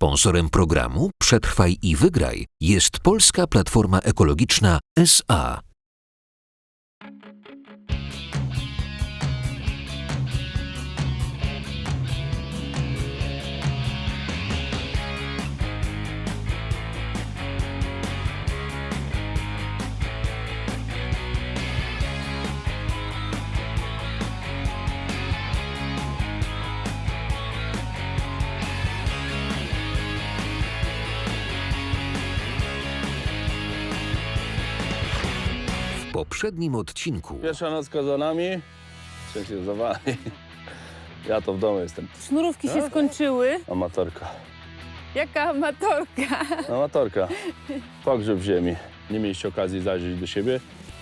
Sponsorem programu Przetrwaj i Wygraj jest Polska Platforma Ekologiczna SA. Poprzednim odcinku Pierwsza noc za nami, w sensie za wami. Ja to w domu jestem. Sznurówki się skończyły. Amatorka. Jaka amatorka. Amatorka. Pogrzeb w ziemi. Nie mieliście okazji zajrzeć do siebie,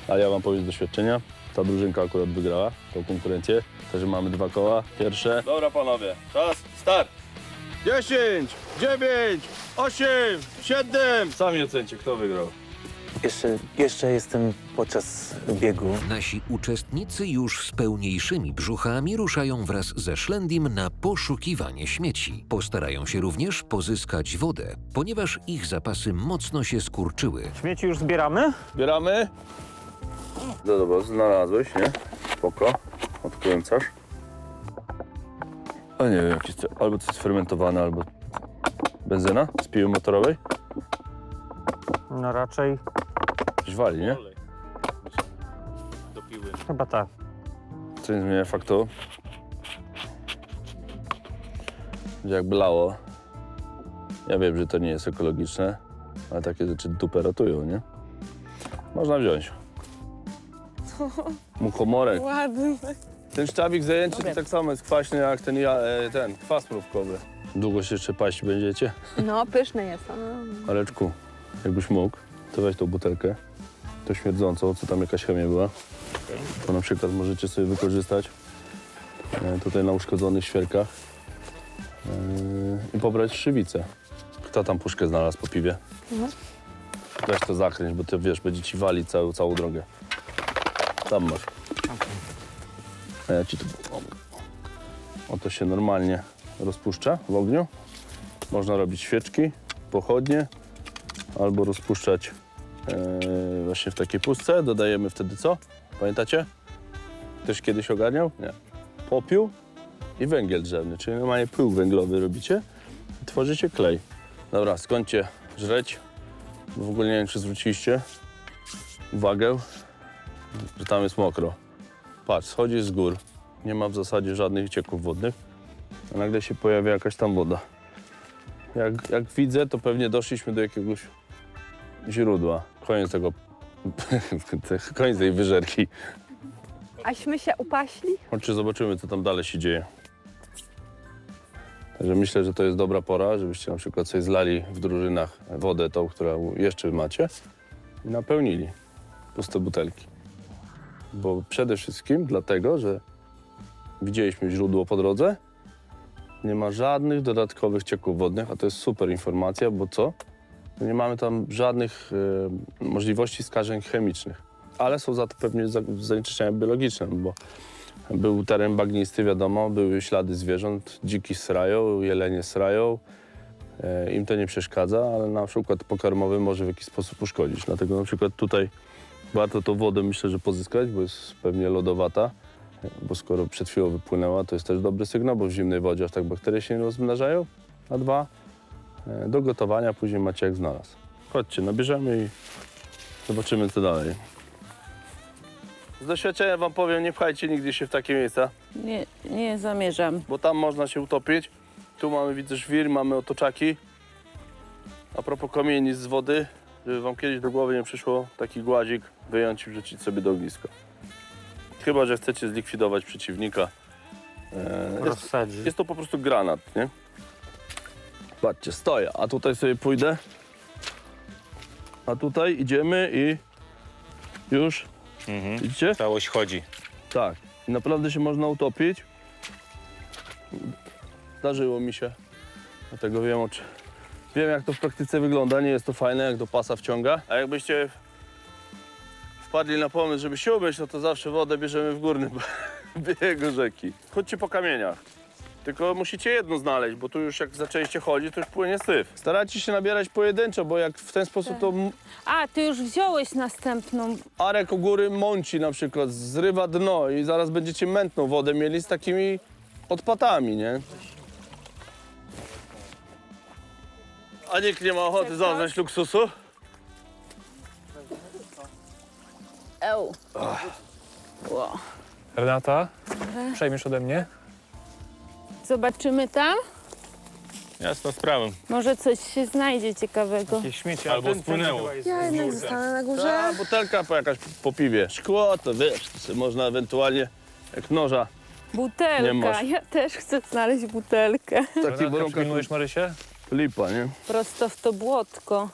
ale ja wam powiem z doświadczenia. Ta drużynka akurat wygrała tą konkurencję. Także mamy dwa koła. Pierwsze. Dobra panowie, czas, start. 10, 9, 8, 7. Sami ocencie, kto wygrał. Jeszcze, jeszcze jestem podczas biegu. nasi uczestnicy już z pełniejszymi brzuchami ruszają wraz ze Szlendim na poszukiwanie śmieci. Postarają się również pozyskać wodę, ponieważ ich zapasy mocno się skurczyły. Śmieci już zbieramy? Zbieramy. No dobra, znalazłeś, nie? Spoko. Odkręcasz. A nie wiem, jakieś, co- albo coś fermentowane, albo benzyna z piły motorowej. No raczej Coś wali, nie? chyba tak. Co nie zmienia faktu, że jakby lało. Ja wiem, że to nie jest ekologiczne, ale takie rzeczy dupę ratują, nie? Można wziąć. Muchomorek. Ładny. Ten sztabik zajęczy to tak samo jest kwaśny jak ten, ja, e, ten kwas mrówkowy. Długo się jeszcze paść będziecie? No, pyszny jest. Aleczku, jakbyś mógł, to weź tą butelkę, to śmierdzącą, co tam jakaś chemia była. To na przykład możecie sobie wykorzystać e, tutaj na uszkodzonych świerkach e, i pobrać szybicę. Kto tam puszkę znalazł po piwie? No. Weź to zakręć, bo ty wiesz, będzie ci wali całą, całą drogę. Tam masz. A ja ci tu... O to się normalnie rozpuszcza w ogniu. Można robić świeczki, pochodnie albo rozpuszczać e, właśnie w takiej pustce. Dodajemy wtedy co? Pamiętacie? Ktoś kiedyś ogarniał? Nie. Popiół i węgiel drzewny, czyli normalnie pył węglowy robicie i tworzycie klej. Dobra, skończcie żreć, w ogóle nie wiem, czy zwróciliście uwagę, że tam jest mokro. Patrz, schodzi z gór, nie ma w zasadzie żadnych cieków wodnych, a nagle się pojawia jakaś tam woda. Jak, jak widzę, to pewnie doszliśmy do jakiegoś źródła. Koniec tego, koniec tej wyżerki. Aśmy się upaśli? Chodźcie, zobaczymy, co tam dalej się dzieje. Także myślę, że to jest dobra pora, żebyście na przykład sobie zlali w drużynach wodę, tą, którą jeszcze macie i napełnili puste butelki. Bo przede wszystkim dlatego, że widzieliśmy źródło po drodze, nie ma żadnych dodatkowych cieków wodnych, a to jest super informacja, bo co? Nie mamy tam żadnych e, możliwości skażeń chemicznych, ale są za to pewnie za- zanieczyszczenia biologiczne, bo był teren bagnisty, wiadomo, były ślady zwierząt, dziki srają, jelenie srają. E, Im to nie przeszkadza, ale na przykład pokarmowy może w jakiś sposób uszkodzić. Dlatego na przykład tutaj warto tą wodę myślę, że pozyskać, bo jest pewnie lodowata, bo skoro przed chwilą wypłynęła, to jest też dobry sygnał, bo w zimnej wodzie aż tak bakterie się nie rozmnażają. A dwa, do gotowania później macie jak znalazł. Chodźcie, nabierzemy i zobaczymy co dalej. Z doświadczenia wam powiem, nie pchajcie nigdy się w takie miejsca, Nie, nie zamierzam. bo tam można się utopić. Tu mamy, widzę, żwir, mamy otoczaki. A propos kamieni z wody, żeby wam kiedyś do głowy nie przyszło taki głazik wyjąć i wrzucić sobie do ogniska. Chyba, że chcecie zlikwidować przeciwnika. E, jest, Rozsadzi. jest to po prostu granat, nie? Patrzcie, stoję, a tutaj sobie pójdę. A tutaj idziemy i już, widzicie? Całość chodzi. Tak. I naprawdę się można utopić. Zdarzyło mi się. Dlatego wiem, o czy... wiem jak to w praktyce wygląda. Nie jest to fajne, jak do pasa wciąga. A jakbyście wpadli na pomysł, żeby się umyć, no to zawsze wodę bierzemy w górnym biegu rzeki. Chodźcie po kamieniach. Tylko musicie jedno znaleźć, bo tu już jak zaczęliście chodzić, to już płynie syf. Starajcie się nabierać pojedynczo, bo jak w ten sposób to m- A, ty już wziąłeś następną. Arek u góry mąci na przykład, zrywa dno i zaraz będziecie mętną wodę mieli z takimi odpatami, nie? A nikt nie ma ochoty zabrać luksusu? Eł. Renata, przejmiesz ode mnie? Zobaczymy tam. Jasna sprawa. Może coś się znajdzie ciekawego. Jakieś śmieci, Albo spłynęło. Ja jednak zostanę na górze. Ta butelka po jakaś po piwie. Szkło to wiesz, to sobie można ewentualnie jak noża. Nie Butelka. masz. Ja też chcę znaleźć butelkę. Renatka, warunkach przypilnujesz Marysię? lipa, nie? Prosto w to błotko.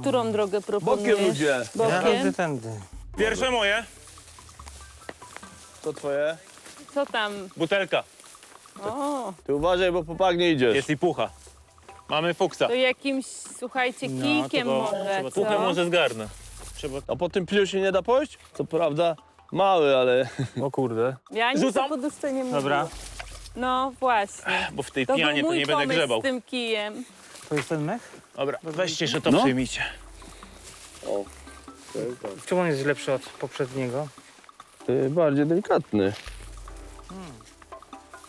Którą drogę proponujesz? Bokiem ludzie. Ja Bokiem? tędy. Pierwsze moje. To twoje? Co tam? Butelka. O, Ty uważaj, bo popagnie idziesz. Jest i pucha. Mamy fuksa. to jakimś, słuchajcie, kijkiem No, może, trzeba, co? puchę może zgarnę. Trzeba... A po tym pniu się nie da pójść? Co prawda mały, ale O kurde. Ja nic Rzucam? o nie mówię. Dobra. No właśnie. Bo w tej To był pianie to mój nie będę pomysł grzebał. z tym kijem. To jest ten mech? Dobra, weźcie się to No. przyjmijcie. Czym on jest lepszy od poprzedniego? y, bardziej delikatny.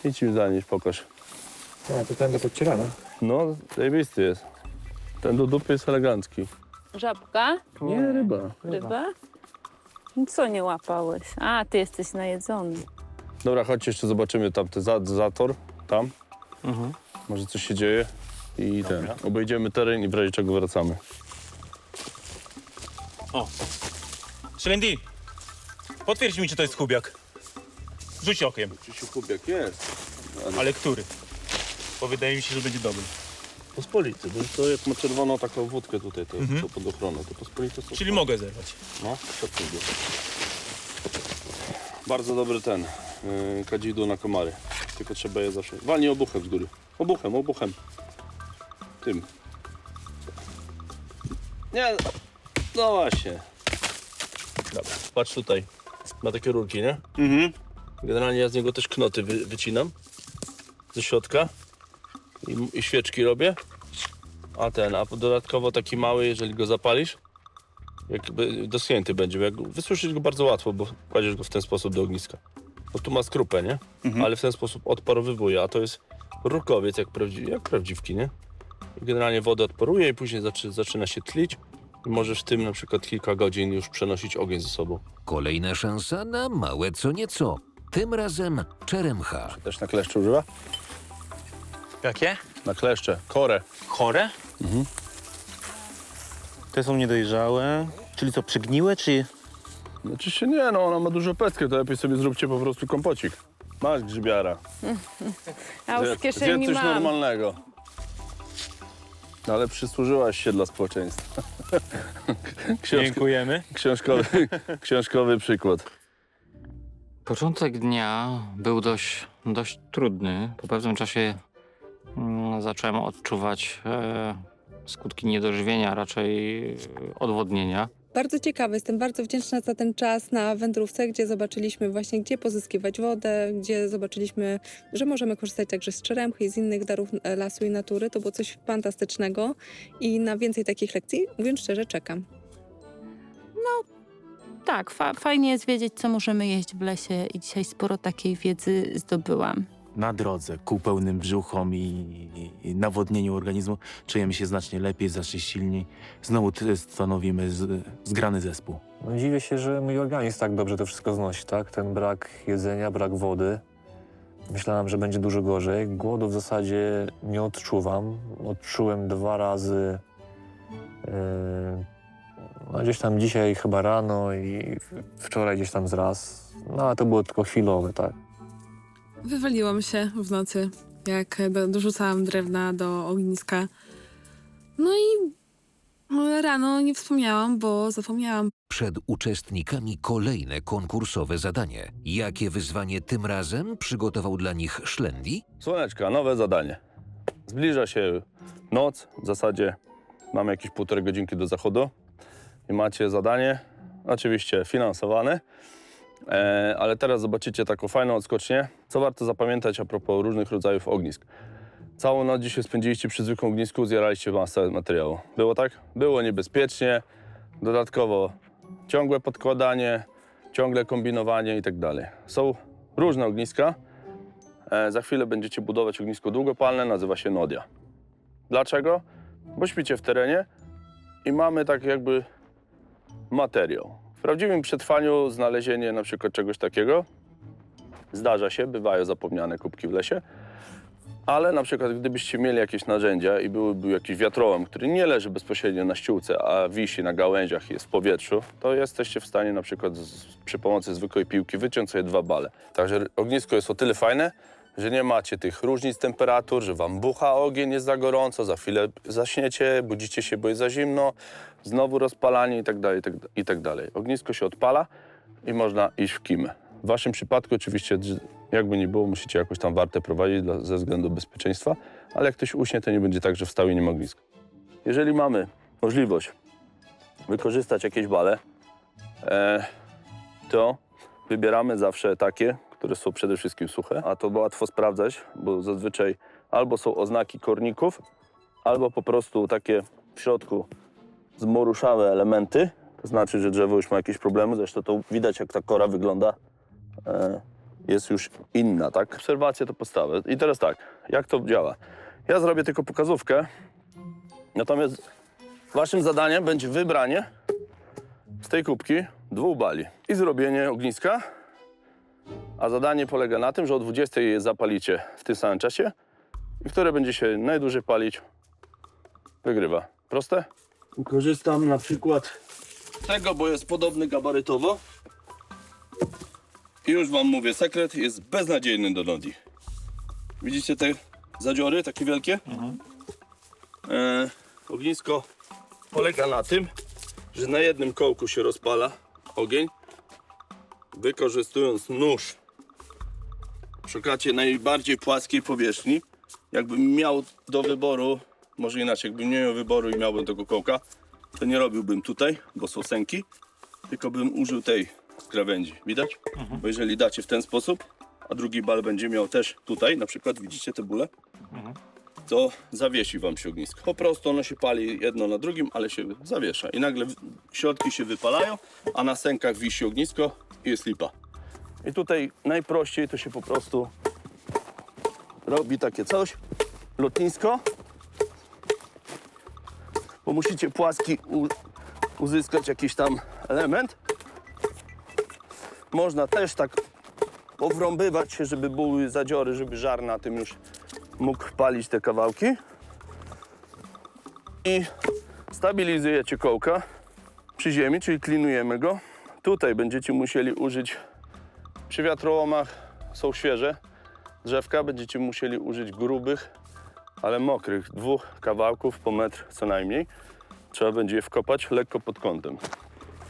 Idź mi zanieść, pokaż. A, to tędy podcierane. No, zajebisty jest. Ten do dupy jest elegancki. Żabka? Nie, ryba. Ryba? No Co nie łapałeś? A, ty jesteś najedzony. Dobra, chodźcie jeszcze zobaczymy tam ten za, zator. Tam. Mhm. Może coś się dzieje. I ten. Obejdziemy teren i w razie czego wracamy. Szelendi, potwierdź mi, czy to jest chubiak. Rzuć okiem. Oczywiście kubiak jest. Ale który? Bo wydaje mi się, że będzie dobry. Pospolity, bo to jak ma czerwoną taką wódkę tutaj, to Mhm. pod ochroną, to pospolite są. Czyli mogę zerwać. No, szacunku. Bardzo dobry ten. Yy, kadzidło na komary. Tylko trzeba je zawsze. Walnij obuchem z góry. Obuchem, obuchem. Tym. Nie. No właśnie. Dobra, patrz tutaj. Ma takie rurki, nie? Mhm. Generalnie ja z niego też knoty wy, wycinam. Ze środka. I, I świeczki robię. A ten, a dodatkowo taki mały, jeżeli go zapalisz, jakby doschnięty będzie. Jak wysuszyć go bardzo łatwo, bo kładziesz go w ten sposób do ogniska. Bo tu ma skrupę, nie? Ale w ten sposób odparowywuje, a to jest rukowiec jak, prawdzi jak prawdziwki, nie? I generalnie wodę odparuje i później zaczy zaczyna się tlić i możesz w tym na przykład kilka godzin już przenosić ogień ze sobą. Kolejna szansa na małe co nieco. Tym razem czeremcha. Też na kleszcze używa? Jakie? Na kleszcze, korę. Chore? Te są niedojrzałe. Czyli co, przygniłe, czy... Znaczy się nie, no ona ma dużo petkę, to lepiej sobie zróbcie po prostu kompocik. Masz grzybiara. A już w Zjedz- kieszeni zjedz coś mam. normalnego. No ale przysłużyłaś się dla społeczeństwa. Książko, Dziękujemy. książkowy, książkowy przykład. Początek dnia był dość, dość trudny. Po pewnym czasie mm, zacząłem odczuwać e, skutki niedożywienia, raczej odwodnienia. Bardzo ciekawe, jestem bardzo wdzięczna za ten czas na wędrówce, gdzie zobaczyliśmy właśnie, gdzie pozyskiwać wodę, gdzie zobaczyliśmy, że możemy korzystać także z czeremchy i z innych darów e, lasu i natury. To było coś fantastycznego i na więcej takich lekcji, mówiąc szczerze, czekam. Tak, fa- fajnie jest wiedzieć, co możemy jeść w lesie i dzisiaj sporo takiej wiedzy zdobyłam. na drodze ku pełnym brzuchom i, i nawodnieniu organizmu czujemy się znacznie lepiej, znacznie silniej. Znowu stanowimy z, zgrany zespół. No, dziwię się, że mój organizm tak dobrze to wszystko znosi, tak? Ten brak jedzenia, brak wody. Myślałem, że będzie dużo gorzej. Głodu w zasadzie nie odczuwam. Odczułem dwa razy. Yy, no gdzieś tam dzisiaj chyba rano i wczoraj gdzieś tam z raz. No ale to było tylko chwilowe, tak. Wywaliłam się w nocy, jak do, dorzucałam drewna do ogniska. No i no, rano nie wspomniałam, bo zapomniałam. Przed uczestnikami kolejne konkursowe zadanie. Jakie wyzwanie tym razem przygotował dla nich Szlendi? Słoneczka, nowe zadanie. Zbliża się noc, w zasadzie mamy jakieś półtorej godzinki do zachodu i macie zadanie, oczywiście finansowane, E, ale teraz zobaczycie taką fajną odskocznię. Co warto zapamiętać a propos różnych rodzajów ognisk. Całą noc dzisiaj spędziliście przy zwykłym ognisku, zjaraliście masę materiału. Było tak? Było niebezpiecznie, dodatkowo ciągłe podkładanie, ciągle kombinowanie i tak dalej. Są różne ogniska. E, za chwilę będziecie budować ognisko długopalne, nazywa się Nodia. Dlaczego? Bo śpicie w terenie i mamy tak jakby materiał. W prawdziwym przetrwaniu znalezienie na przykład czegoś takiego zdarza się, bywają zapomniane kubki w lesie, ale na przykład gdybyście mieli jakieś narzędzia i byłby jakiś wiatrołom, który nie leży bezpośrednio na ściółce, a wisi na gałęziach i jest w powietrzu, to jesteście w stanie na przykład z, przy pomocy zwykłej piłki wyciąć sobie dwa bale. Także ognisko jest o tyle fajne, że nie macie tych różnic temperatur, że wam bucha ogień, jest za gorąco, za chwilę zaśniecie, budzicie się, bo jest za zimno, znowu rozpalanie i tak dalej, i tak, tak dalej. Ognisko się odpala i można iść w kimę. W waszym przypadku oczywiście, jakby nie było, musicie jakoś tam wartę prowadzić dla, ze względu bezpieczeństwa, ale jak ktoś uśnie, to nie będzie tak, że wstał i nie ma ogniska. Jeżeli mamy możliwość wykorzystać jakieś bale, e, to wybieramy zawsze takie, które są przede wszystkim suche, a to łatwo sprawdzać, bo zazwyczaj albo są oznaki korników, albo po prostu takie w środku zmoruszałe elementy, to znaczy, że drzewo już ma jakieś problemy, zresztą to widać, jak ta kora wygląda, e, jest już inna, tak? Obserwacje to podstawa. I teraz tak, jak to działa? Ja zrobię tylko pokazówkę, natomiast waszym zadaniem będzie wybranie z tej kubki dwóch bali i zrobienie ogniska, a zadanie polega na tym, że o 20 je zapalicie w tym samym czasie i które będzie się najdłużej palić, wygrywa. Proste? Korzystam na przykład tego, bo jest podobny gabarytowo. I już wam mówię, sekret jest beznadziejny do Nodi. Widzicie te zadziory, takie wielkie? E, ognisko polega na tym, że na jednym kołku się rozpala ogień, wykorzystując nóż. Szukacie najbardziej płaskiej powierzchni. Jakbym miał do wyboru, może inaczej, jakbym nie miał wyboru i miałbym tego kołka, to nie robiłbym tutaj, bo są sęki, tylko bym użył tej krawędzi. Widać? Bo jeżeli dacie w ten sposób, a drugi bal będzie miał też tutaj, na przykład widzicie te bóle, to zawiesi wam się ognisko. Po prostu ono się pali jedno na drugim, ale się zawiesza. I nagle środki się wypalają, a na sękach wisi ognisko i jest lipa. I tutaj najprościej to się po prostu robi takie coś, lotnisko, bo musicie płaski uzyskać jakiś tam element. Można też tak powrąbywać się, żeby były zadziory, żeby żar na tym już mógł palić te kawałki. I stabilizujecie kołka przy ziemi, czyli klinujemy go. Tutaj będziecie musieli użyć, przy wiatrołomach są świeże drzewka, będziecie musieli użyć grubych, ale mokrych, dwóch kawałków po metr co najmniej. Trzeba będzie je wkopać lekko pod kątem.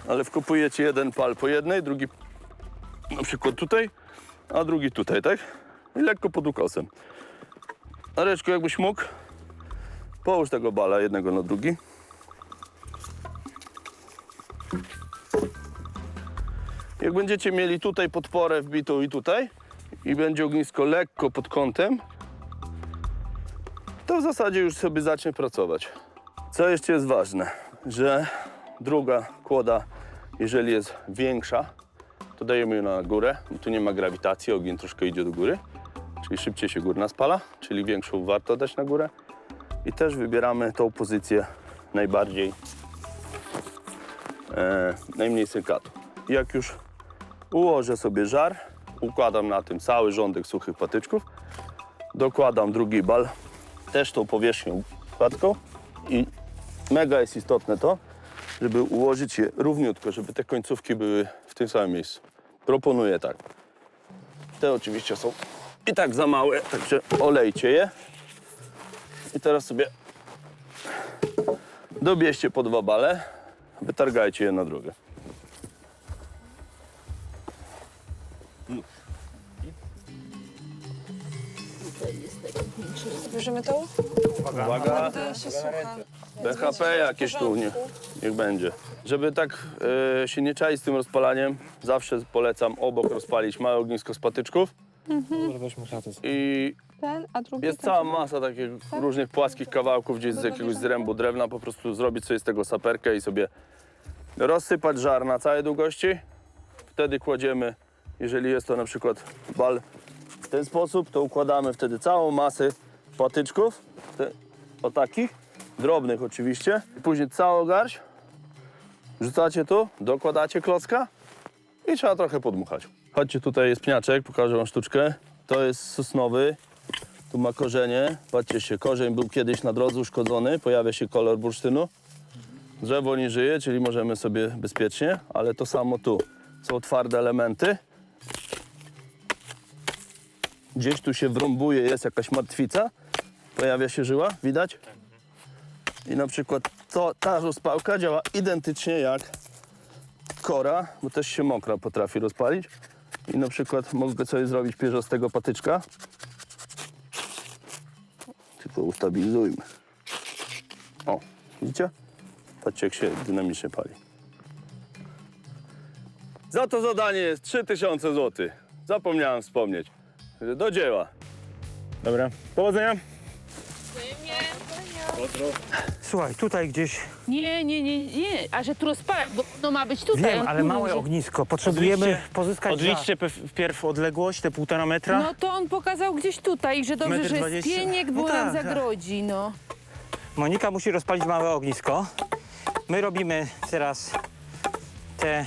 Ale wkopujecie jeden pal po jednej, drugi na przykład tutaj, a drugi tutaj, tak? I lekko pod ukosem. Areczku, jakbyś mógł, połóż tego bala jednego na drugi. Jak będziecie mieli tutaj podporę wbitą i tutaj i będzie ognisko lekko pod kątem, to w zasadzie już sobie zacznie pracować. Co jeszcze jest ważne, że druga kłoda, jeżeli jest większa, to dajemy ją na górę, tu nie ma grawitacji, ogień troszkę idzie do góry, czyli szybciej się górna spala, czyli większą warto dać na górę. I też wybieramy tą pozycję najbardziej, e, najmniej sykatu. Jak już ułożę sobie żar, układam na tym cały rządek suchych patyczków, dokładam drugi bal, też tą powierzchnią gładką i mega jest istotne to, żeby ułożyć je równiutko, żeby te końcówki były w tym samym miejscu. Proponuję tak. Te oczywiście są i tak za małe, także olejcie je. I teraz sobie dobierzcie po dwa bale, wytargajcie je na drugą. Bierzemy tą? Uwaga. Się słucha. BHP jakieś tu, nie, niech będzie. Żeby tak e, się nie czaić z tym rozpalaniem, zawsze polecam obok rozpalić małe ognisko z patyczków kratę. i Ten, a drugi jest ten- cała masa takich różnych płaskich kawałków gdzieś z jakiegoś zrębu drewna, po prostu zrobić sobie z tego saperkę i sobie rozsypać żar na całej długości. Wtedy kładziemy, jeżeli jest to na przykład bal ten sposób, to układamy wtedy całą masę patyczków, te, o takich, drobnych oczywiście. Później całą garść rzucacie tu, dokładacie klocka i trzeba trochę podmuchać. Chodźcie, tutaj jest pniaczek, pokażę wam sztuczkę. To jest sosnowy, tu ma korzenie. Patrzcie się, korzeń był kiedyś na drodze uszkodzony, pojawia się kolor bursztynu. Drzewo nie żyje, czyli możemy sobie bezpiecznie, ale to samo tu. Są twarde elementy. Gdzieś tu się wrąbuje, jest jakaś martwica. Pojawia się żyła, widać? I na przykład to, ta rozpałka działa identycznie jak kora, bo też się mokra potrafi rozpalić. I na przykład mogę sobie zrobić pierzastego patyczka. Tylko ustabilizujmy. O, widzicie? Patrzcie, jak się dynamicznie pali. Za to zadanie jest 3000 zł. Zapomniałem wspomnieć. Także Do dzieła. Dobra, powodzenia. Słuchaj, tutaj gdzieś. Nie, nie, nie, nie. A że tu rozpalać, bo no ma być tutaj. Wiem, on ale tu małe ognisko. Potrzebujemy Odliczcie- pozyskać. Odliczcie pe- wpierw odległość, te półtora metra. No to on pokazał gdzieś tutaj, że dobrze, Metr że jest dwadzieścia. pieniek, No bo nam tak, tak. zagrodzi, no. Monika musi rozpalić małe ognisko. My robimy teraz te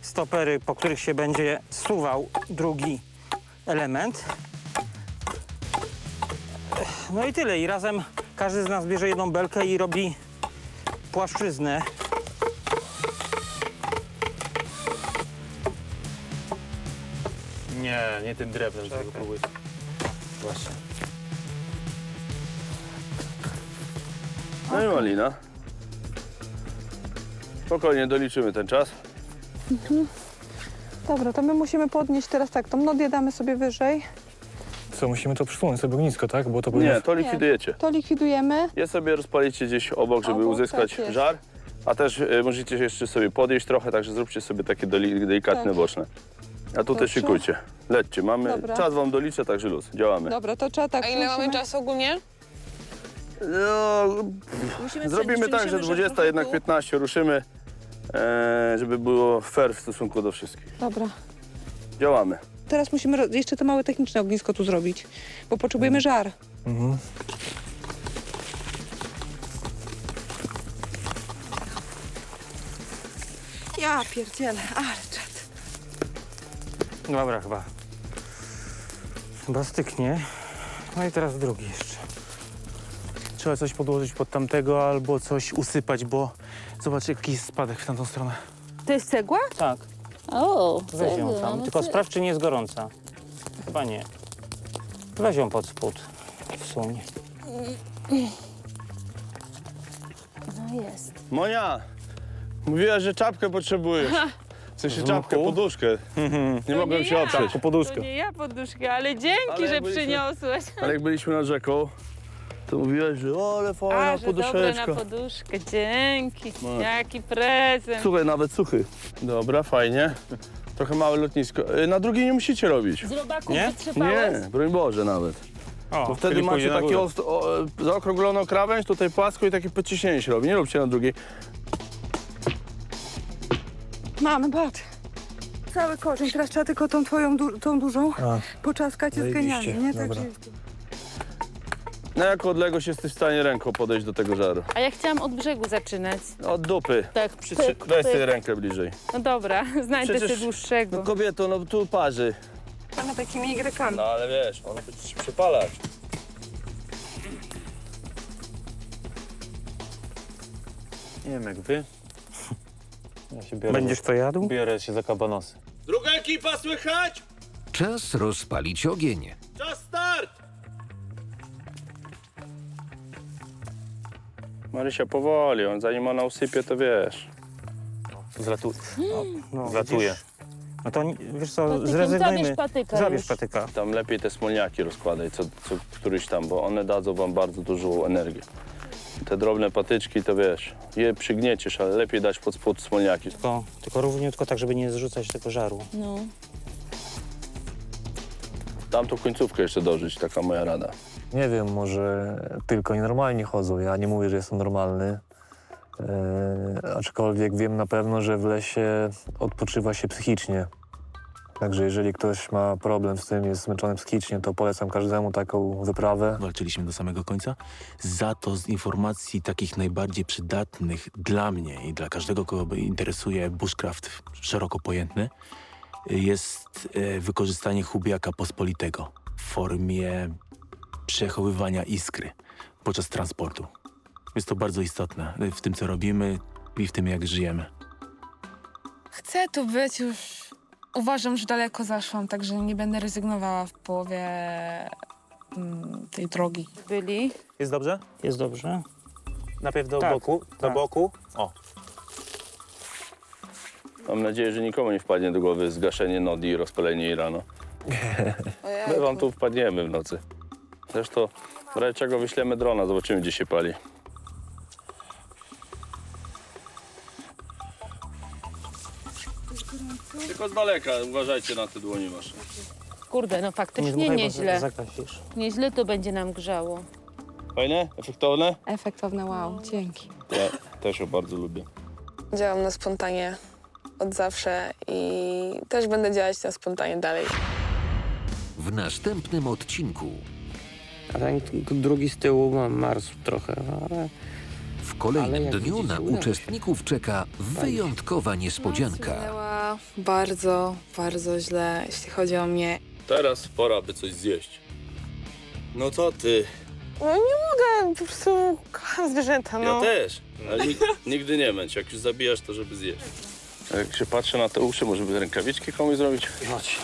stopery, po których się będzie suwał drugi element. No i tyle. I razem każdy z nas bierze jedną belkę i robi płaszczyznę. Nie, nie tym drewnem, z tego próbuję. Właśnie. No i malina. Spokojnie doliczymy ten czas. Dobra, to my musimy podnieść teraz tak, tą nodię damy sobie wyżej. Co, musimy to przysunąć sobie ognisko, tak? Bo to powinno... Nie, to likwidujecie. To likwidujemy. Je sobie rozpalicie gdzieś obok, żeby Obok, uzyskać tak jest. żar. A też y, możecie jeszcze sobie podjeść trochę, także zróbcie sobie takie deli- delikatne Tak. boczne. A tutaj Dobrze. szykujcie. Lećcie, mamy Dobra. czas wam doliczę, także luz. Działamy. Dobra, to trzeba tak. A ile mamy musimy- czasu ogólnie? No, Musimy zrobimy tak, że 20, jednak 15 ruszymy, e, żeby było fair w stosunku do wszystkich. Dobra. Działamy. Teraz musimy ro- jeszcze to małe techniczne ognisko tu zrobić, bo potrzebujemy żar. Mhm. Ja pierdzielę, ale czad. Dobra, chyba. Chyba styknie. No i teraz drugi jeszcze. Trzeba coś podłożyć pod tamtego albo coś usypać, bo zobacz jaki jest spadek w tamtą stronę. To jest cegła? Tak, O, weź ją tam. Tylko sprawdź, czy nie jest gorąca. Chyba nie. Weź ją pod spód. Wsuń. No jest. Monia, mówiłaś, że czapkę potrzebujesz. W sensie czapkę, poduszkę. Nie mogłem nie się ja. oprzeć. Po poduszkę. To nie ja poduszkę, ale dzięki, Ale że jak byliśmy- przyniosłeś. Ale jak byliśmy nad rzeką, to mówiłaś, że o, ale fajna A, że dobre na poduszeczka. poduszkę, dzięki. No. Jaki prezent. Słuchaj, nawet suchy. Dobra, fajnie. Trochę małe lotnisko. Y, Na drugiej nie musicie robić. Z robaków Nie? wytrzepałeś? Nie, broń Boże nawet. O, Bo wtedy macie pójdzie na takie górę. ost- o, e, zaokrągloną krawędź, tutaj płasko i takie podciśnienie się robi. Nie róbcie na drugiej. Mamy, patrz. Cały korzeń. Teraz trzeba tylko tą twoją, du- tą dużą A, poczaskać. Jest genialnie, nie? dobra. Także Na jaką odległość jesteś w stanie ręką podejść do tego żaru? A ja chciałam od brzegu zaczynać. Od dupy. Tak, Przy, pyk, weź pyk. sobie rękę bliżej. No dobra, znajdę Przecież- sobie dłuższego. No kobieto, no tu parzy. mamy takimi Y. No ale wiesz, on będzie ci przypalać. Nie wiem jak wy. Ja się biorę, Będziesz to jadł? biorę się za kabanosy. Druga ekipa, słychać? Czas rozpalić ogień. Czas start! Marysia, powoli, on zanim ona usypie, to wiesz. Zlatu... No, Zlatuje. widzisz? No to ni- wiesz co, Patykiem, zrezygnujmy. zabierz patyka Zabierz już. patyka. Tam lepiej te smolniaki rozkładaj, co, co któryś tam, bo one dadzą wam bardzo dużą energię. Te drobne patyczki to wiesz, je przygnieciesz, ale lepiej dać pod spód smolniaki. Tylko, tylko równiutko, tak żeby nie zrzucać tego żaru. No. Tamtą końcówkę jeszcze dożyć, taka moja rada. Nie wiem, może tylko nienormalni chodzą. Ja nie mówię, że jestem normalny. E, aczkolwiek wiem na pewno, że w lesie odpoczywa się psychicznie. Także jeżeli ktoś ma problem z tym, jest zmęczony psychicznie, to polecam każdemu taką wyprawę. Walczyliśmy do samego końca. Za to z informacji takich najbardziej przydatnych dla mnie i dla każdego, kogo interesuje bushcraft szeroko pojętny, jest e, wykorzystanie hubiaka pospolitego w formie przechowywania iskry podczas transportu. Jest to bardzo istotne w tym, co robimy i w tym, jak żyjemy. Chcę tu być już. Uważam, że daleko zaszłam, także nie będę rezygnowała w połowie mm, tej drogi. Byli. Jest dobrze? Jest dobrze? Najpierw do Tak, boku, do tak. boku. O, Mam nadzieję, że nikomu nie wpadnie do głowy zgaszenie nodi i rozpalenie jej rano. My wam tu wpadniemy w nocy. Zresztą w razie czego wyślemy drona, zobaczymy gdzie się pali. Tylko z daleka, uważajcie na te dłonie wasze. Kurde, no Nie faktycznie dmuchaj, bo nieźle. Nieźle to będzie nam grzało. Fajne? Efektowne? Efektowne, wow, dzięki. Ja też ją bardzo lubię. Działam na spontanie od zawsze i też będę działać na spontanie dalej. W następnym odcinku A ten drugi z tyłu ma marsł trochę, ale w kolejnym dniu na uczestników czeka wyjątkowa niespodzianka. Bardzo, bardzo źle, jeśli chodzi o mnie. Teraz pora, by coś zjeść. No co ty? No nie mogę, po prostu kocham zwierzęta, no. Ja też, ale nig- nigdy nie męcz. Jak już zabijasz, to żeby zjeść. Jak się patrzę na te uszy, może by rękawiczki komuś zrobić? Chodź.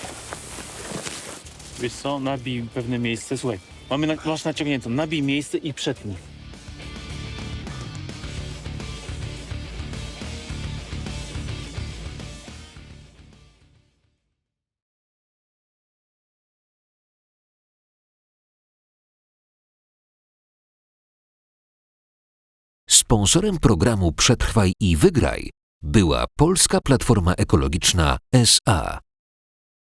Wiesz co, nabij pewne miejsce. Słuchaj, mamy na, masz naciągniętą. Nabij miejsce i przetnij. Sponsorem programu Przetrwaj i Wygraj była Polska Platforma Ekologiczna SA.